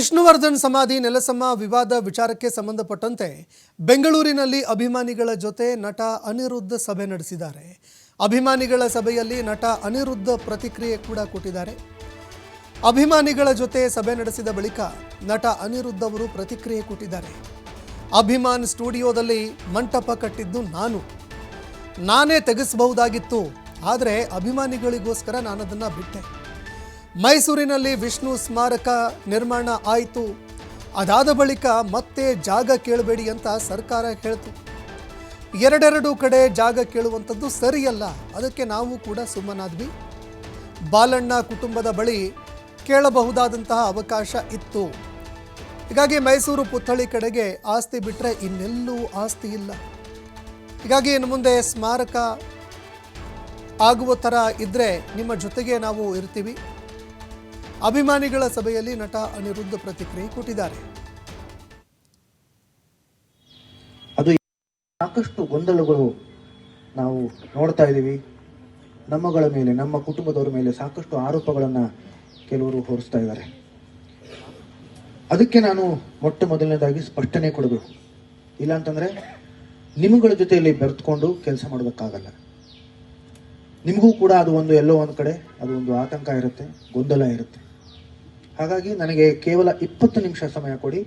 ವಿಷ್ಣುವರ್ಧನ್ ಸಮಾಧಿ ನೆಲಸಮ ವಿವಾದ ವಿಚಾರಕ್ಕೆ ಸಂಬಂಧಪಟ್ಟಂತೆ ಬೆಂಗಳೂರಿನಲ್ಲಿ ಅಭಿಮಾನಿಗಳ ಜೊತೆ ನಟ ಅನಿರುದ್ಧ ಸಭೆ ನಡೆಸಿದ್ದಾರೆ. ಅಭಿಮಾನಿಗಳ ಸಭೆಯಲ್ಲಿ ನಟ ಅನಿರುದ್ಧ ಪ್ರತಿಕ್ರಿಯೆ ಕೂಡ ಕೊಟ್ಟಿದ್ದಾರೆ. ಅಭಿಮಾನಿಗಳ ಜೊತೆ ಸಭೆ ನಡೆಸಿದ ಬಳಿಕ ನಟ ಅನಿರುದ್ಧ ಅವರು ಪ್ರತಿಕ್ರಿಯೆ ಕೊಟ್ಟಿದ್ದಾರೆ. ಅಭಿಮಾನ್ ಸ್ಟುಡಿಯೋದಲ್ಲಿ ಮಂಟಪ ಕಟ್ಟಿದ್ದು ನಾನು. ನಾನೇ ತೆಗೆಸಬಹುದಾಗಿತ್ತು, ಆದರೆ ಅಭಿಮಾನಿಗಳಿಗೋಸ್ಕರ ನಾನದನ್ನು ಬಿಟ್ಟೆ. ಮೈಸೂರಿನಲ್ಲಿ ವಿಷ್ಣು ಸ್ಮಾರಕ ನಿರ್ಮಾಣ ಆಯಿತು. ಅದಾದ ಬಳಿಕ ಮತ್ತೆ ಜಾಗ ಕೇಳಬೇಡಿ ಅಂತ ಸರ್ಕಾರ ಹೇಳ್ತು. ಎರಡೆರಡು ಕಡೆ ಜಾಗ ಕೇಳುವಂಥದ್ದು ಸರಿಯಲ್ಲ. ಅದಕ್ಕೆ ನಾವು ಕೂಡ ಸುಮ್ಮನಾದ್ವಿ. ಬಾಲಣ್ಣ ಕುಟುಂಬದ ಬಳಿ ಕೇಳಬಹುದಾದಂತಹ ಅವಕಾಶ ಇತ್ತು. ಹೀಗಾಗಿ ಮೈಸೂರು ಪುತ್ಥಳಿ ಕಡೆಗೆ ಆಸ್ತಿ ಬಿಟ್ಟರೆ ಇನ್ನೆಲ್ಲೂ ಆಸ್ತಿ ಇಲ್ಲ. ಹೀಗಾಗಿ ಇನ್ನು ಮುಂದೆ ಸ್ಮಾರಕ ಆಗುವ ಥರ ಇದ್ದರೆ ನಿಮ್ಮ ಜೊತೆಗೆ ನಾವು ಇರ್ತೀವಿ. ಅಭಿಮಾನಿಗಳ ಸಭೆಯಲ್ಲಿ ನಟ ಅನಿರುದ್ಧ ಪ್ರತಿಕ್ರಿಯೆ ಕೊಟ್ಟಿದ್ದಾರೆ. ಅದು ಸಾಕಷ್ಟು ಗೊಂದಲಗಳು ನಾವು ನೋಡ್ತಾ ಇದ್ದೀವಿ. ನಮ್ಮಗಳ ಮೇಲೆ, ನಮ್ಮ ಕುಟುಂಬದವರ ಮೇಲೆ ಸಾಕಷ್ಟು ಆರೋಪಗಳನ್ನು ಕೆಲವರು ಹೊರಿಸ್ತಾ ಇದ್ದಾರೆ. ಅದಕ್ಕೆ ನಾನು ಮೊಟ್ಟ ಮೊದಲನೇದಾಗಿ ಸ್ಪಷ್ಟನೆ ಕೊಡಬೇಕು ಇಲ್ಲಾಂತಂದರೆ ನಿಮ್ಮಗಳ ಜೊತೆಯಲ್ಲಿ ಬೆರೆತ್ಕೊಂಡು ಕೆಲಸ ಮಾಡೋದಕ್ಕಾಗಲ್ಲ ನಿಮಗೂ ಕೂಡ ಅದು ಒಂದು ಎಲ್ಲೋ ಒಂದು ಕಡೆ, ಅದು ಒಂದು ಆತಂಕ ಇರುತ್ತೆ, ಗೊಂದಲ ಇರುತ್ತೆ. ಹಾಗಾಗಿ ನನಗೆ ಕೇವಲ ಇಪ್ಪತ್ತು ನಿಮಿಷ ಸಮಯ ಕೊಡಿ.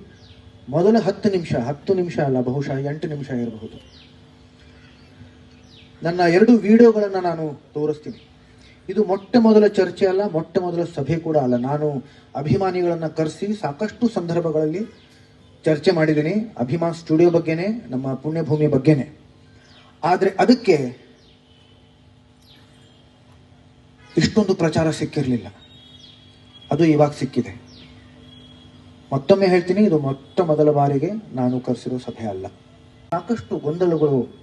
ಮೊದಲ ಹತ್ತು ನಿಮಿಷ ಹತ್ತು ನಿಮಿಷ ಅಲ್ಲ, ಬಹುಶಃ ಎಂಟು ನಿಮಿಷ ಇರಬಹುದು. ನನ್ನ ಎರಡು ವಿಡಿಯೋಗಳನ್ನು ನಾನು ತೋರಿಸ್ತೀನಿ. ಇದು ಮೊಟ್ಟ ಮೊದಲ ಚರ್ಚೆ ಅಲ್ಲ, ಮೊಟ್ಟ ಮೊದಲ ಸಭೆ ಕೂಡ ಅಲ್ಲ. ನಾನು ಅಭಿಮಾನಿಗಳನ್ನು ಕರೆಸಿ ಸಾಕಷ್ಟು ಸಂದರ್ಭಗಳಲ್ಲಿ ಚರ್ಚೆ ಮಾಡಿದ್ದೀನಿ. ಅಭಿಮಾನ್ ಸ್ಟುಡಿಯೋ ಬಗ್ಗೆನೇ, ನಮ್ಮ ಪುಣ್ಯಭೂಮಿ ಬಗ್ಗೆನೇ. ಆದರೆ ಅದಕ್ಕೆ ಇಷ್ಟೊಂದು ಪ್ರಚಾರ ಸಿಕ್ಕಿರಲಿಲ್ಲ. ಅದು ಇವಾಗ ಸಿಕ್ಕಿದೆ. ಮತ್ತೊಮ್ಮೆ ಹೇಳ್ತೀನಿ, ಇದು ಮೊಟ್ಟ ಮೊದಲ ಬಾರಿಗೆ ನಾನು ಕರೆಸಿರೋ ಸಭೆ ಅಲ್ಲ. ಸಾಕಷ್ಟು ಗೊಂದಲಗಳು